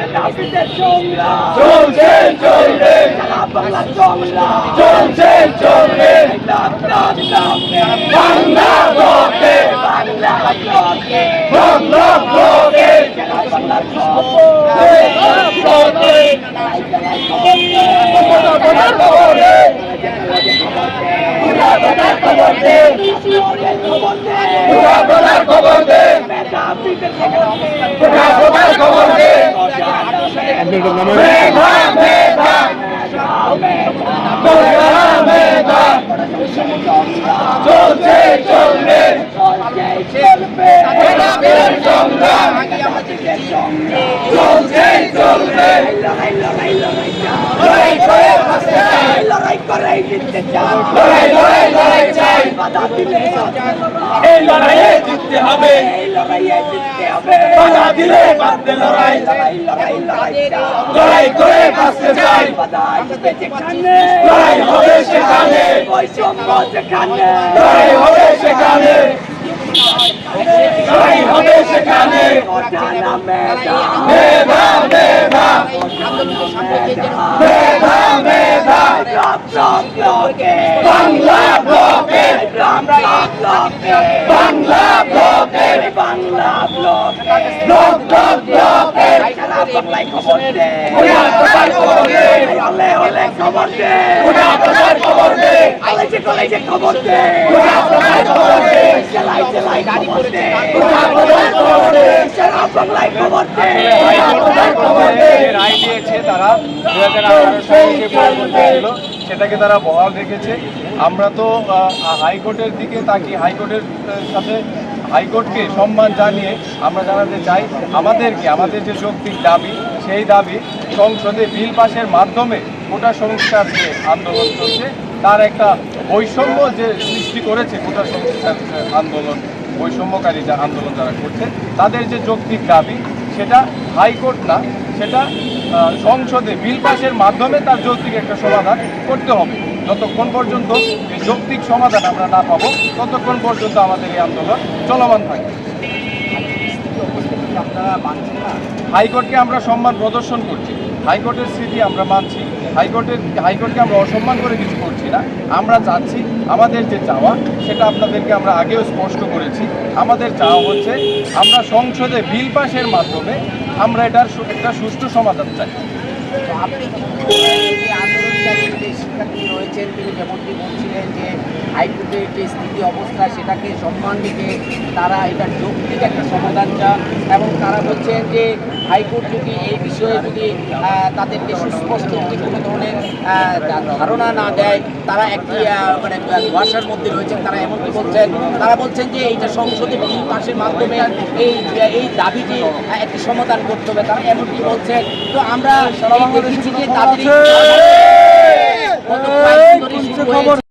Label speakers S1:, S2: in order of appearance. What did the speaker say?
S1: মেধাবীদের সংগ্রাম
S2: চলছে চলবে
S1: বাংলা সংগ্রাম
S2: চলছে চলবে বাংলা ব্লকে
S1: বাংলা ব্লকে
S2: বাংলা ব্লকে
S1: বাংলা
S2: ব্লকে খবরে খবর দে খবর দে খবর দে মেধা মেধা চলছে চলবে চলছে চলবে লড়াই করে
S1: লড়াই করে জিততে চাই
S2: লড়াই লড়াই লড়াই চাই এই লড়াইয়ে জিততে হবে। বাধা দিলে বাঁধতে লড়াই।
S1: লড়াই
S2: করে বাঁচতে চাই। লড়াই হবে সেখানে। লড়াই হবে সেখানে। লড়াই হবে সেখানে।
S1: মেধা
S2: মেধা। মেধা মেধা মেধা
S1: ব্লক ব্লক ব্লকে
S2: বাংলা ব্লকে
S1: বাংলা ব্লকে
S2: বাংলা ব্লকে।
S1: বাংলা ব্লকে
S2: ব্লক ব্লক ব্লকে
S1: সারা বাংলায় খবর দে।
S2: ভোটার প্রচার খবর দে।
S1: হলে হলে খবর দে।
S2: ভোটার প্রচার খবর দে।
S1: কলেজে কলেজে খবর দে।
S2: ভোটার প্রচার খবর দে।
S1: জেলায় জেলায় খবর দে।
S2: ভোটার প্রচার খবর দে।
S1: সারা বাংলায় খবর দে।
S2: ভোটার প্রচার খবর দে।
S3: রায় দিয়েছে তারা দু হাজার আঠারো সালে যে ছিল সেটাকে তারা বহাল রেখেছে। আমরা তো হাইকোর্টের দিকে তাকি হাইকোর্টের সাথে হাইকোর্টকে সম্মান জানিয়ে আমরা জানাতে চাই, আমাদেরকে, আমাদের যে যৌক্তিক দাবি, সেই দাবি সংসদে বিল পাশের মাধ্যমে কোটা সংস্কার যে আন্দোলন চলছে তার একটা বৈষম্য যে সৃষ্টি করেছে কোটা সংস্কার আন্দোলন, বৈষম্যকারী যা আন্দোলন যারা করছে, তাদের যে যৌক্তিক দাবি, সেটা হাইকোর্ট না, সেটা সংসদে বিল পাশের মাধ্যমে তার যৌক্তিক একটা সমাধান করতে হবে। যতক্ষণ পর্যন্ত এই যৌক্তিক সমাধান আমরা না পাবো, ততক্ষণ পর্যন্ত আমাদের এই আন্দোলন চলমান থাকবে। হাইকোর্টকে আমরা সম্মান প্রদর্শন করছি। হাইকোর্টের স্মৃতি আমরা মানছি। হাইকোর্টের, হাইকোর্টকে আমরা অসম্মান করে কিছু করছি না। আমরা চাচ্ছি আমাদের যে চাওয়া, সেটা আপনাদেরকে আমরা আগেও স্পষ্ট করেছি। আমাদের চাওয়া হচ্ছে আমরা সংসদে বিল পাশের মাধ্যমে আমরা এটার একটা সুষ্ঠু সমাধান চাই।
S4: যেমনটি বলছিলেন যে হাইকোর্টের যে স্থিতি অবস্থা সেটাকে সম্মান রেখে তারা এটার যৌক্তিক একটা সমাধান চান এবং তারা বলছেন যে হাইকোর্ট যদি এই বিষয়ে যদি তাদেরকে সুস্পষ্ট যদি কোনো ধরনের ধারণা না দেয় তারা একটি মানে ধোঁয়াশার মধ্যে রয়েছেন তারা এমনকি বলছেন। তারা বলছেন যে এইটা সংসদে বিল পাশের মাধ্যমে এই এই দাবিটি একটি সমাধান করতে হবে তারা এমনকি বলছেন। তো আমরা দেখেছি যে তাদের এই-